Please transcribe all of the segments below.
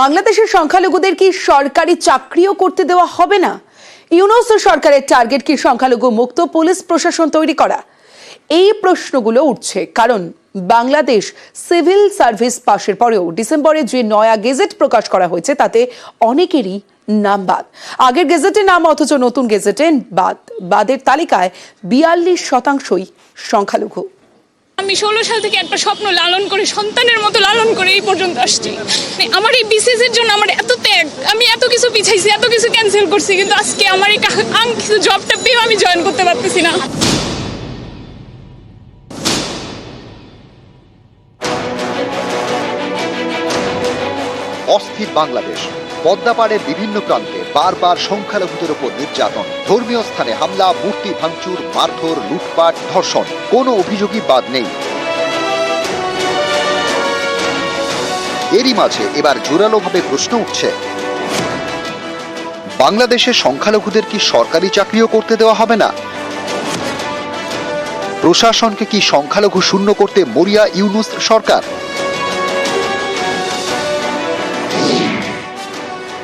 বাংলাদেশের সংখ্যালঘুদের কি সরকারি চাকরিও করতে দেওয়া হবে না? ইউনুস সরকারের টার্গেট কি সংখ্যালঘু মুক্ত পুলিশ প্রশাসন তৈরি করা? এই প্রশ্নগুলো উঠছে, কারণ বাংলাদেশ সিভিল সার্ভিস পাশের পরেও ডিসেম্বরে যে নয়া গেজেট প্রকাশ করা হয়েছে, তাতে অনেকেরই নাম বাদ। আগের গেজেটে নাম অথচ নতুন গেজেটে বাদ। বাদের তালিকায় বিয়াল্লিশ শতাংশই সংখ্যালঘু। আমি ষোলো সাল থেকে একটা স্বপ্ন লালন করে, সন্তানের মতো লালন করে পর্যন্ত আসছি। মানে আমার এই বিসিএস এর জন্য আমার এত ত্যাগ, আমি এত কিছু পিছাইছি, এত কিছু ক্যান্সেল করছি, কিন্তু আজকে আমার এই জবটা পেয়েও আমি জয়েন করতে পারতেছি না। অস্থির বাংলাদেশ, পদ্মাপাড়ের বিভিন্ন প্রান্তে বারবার সংখ্যালঘুদের ওপর নির্যাতন। ধর্মীয় স্থানে হামলা, মূর্তি ভাঙচুর, মারধর, লুটপাট, ধর্ষণ, কোনো অভিযোগই বাদ নেই। এরই মাঝে এবার জোরালোভাবে প্রশ্ন উঠছে, বাংলাদেশের সংখ্যালঘুদের কি সরকারি চাকরিও করতে দেওয়া হবে না? প্রশাসনকে কি সংখ্যালঘু শূন্য করতে মরিয়া ইউনুস সরকার?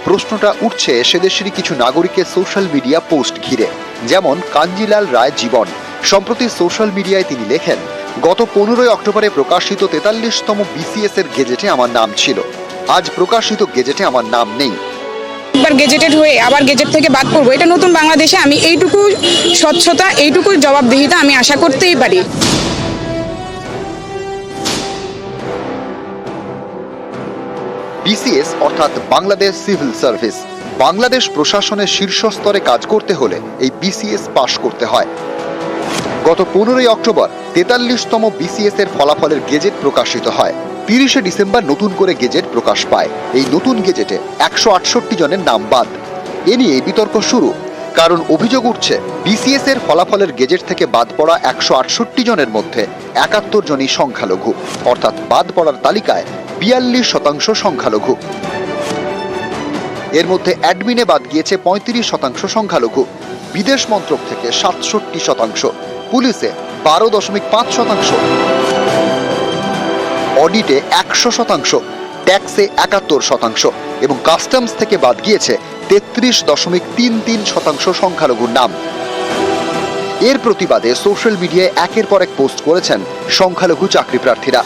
প্রশ্নটা উঠছে সেদেশেরই কিছু নাগরিকের সোশ্যাল মিডিয়া পোস্ট ঘিরে, যেমন কাঞ্জিলাল রায় জীবন। সম্প্রতি সোশ্যাল মিডিয়ায় তিনি লেখেন গত পনেরোই অক্টোবরে প্রকাশিত তেতাল্লিশতম বিসিএস এর গেজেটে আমার নাম ছিল। আজ প্রকাশিত গেজেটে আমার নাম নেই। একবার গেজেটেড হয়ে আবার গেজেট থেকে বাদ পড়ব। এটা নতুন বাংলাদেশে আমি এইটুকু স্বচ্ছতা এইটুকু জবাবদিহিতা আমি আশা করতেই পারি। বিসিএস অর্থাৎ বাংলাদেশ সিভিল সার্ভিস বাংলাদেশ প্রশাসনের শীর্ষ স্তরে কাজ করতে হলে এই বিসিএস পাশ করতে হয়। গত পনেরোই অক্টোবর তেতাল্লিশতম বিসিএস এর ফলাফলের গেজেট প্রকাশিত হয়। তিরিশে ডিসেম্বর নতুন করে গেজেট প্রকাশ পায়। এই নতুন গেজেটে একশো আটষট্টি জনের নাম বাদ। এ নিয়ে বিতর্ক শুরু। কারণ অভিযোগ উঠছে বিসিএস এর ফলাফলের গেজেট থেকে বাদ পড়া একশো আটষট্টি জনের মধ্যে একাত্তর জনই সংখ্যালঘু। অর্থাৎ বাদ পড়ার তালিকায় বিয়াল্লিশ শতাংশ সংখ্যালঘু। এর মধ্যে অ্যাডমিনে বাদ গিয়েছে পঁয়ত্রিশ শতাংশ সংখ্যালঘু। বিদেশ মন্ত্রক থেকে সাতষট্টি শতাংশ। পুলিশে বারো দশমিক পাঁচ শতাংশ, অডিটে একশো শতাংশ, ট্যাক্সে একাত্তর শতাংশ এবং কাস্টমস থেকে বাদ গিয়েছে তেত্রিশ দশমিক তিন তিন শতাংশ সংখ্যালঘুর নাম। এর প্রতিবাদে সোশ্যাল মিডিয়ায় একের পর এক পোস্ট করেছেন সংখ্যালঘু চাকরি প্রার্থীরা।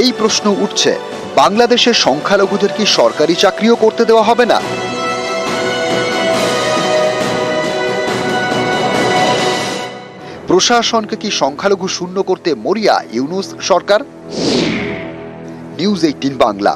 এই প্রশ্ন উঠছে, বাংলাদেশের সংখ্যালঘুদের কি সরকারি চাকরিও করতে দেওয়া হবে না? প্রশাসনকে কি সংখ্যালঘু শূন্য করতে মরিয়া ইউনুস সরকার? News Eighteen Bangla.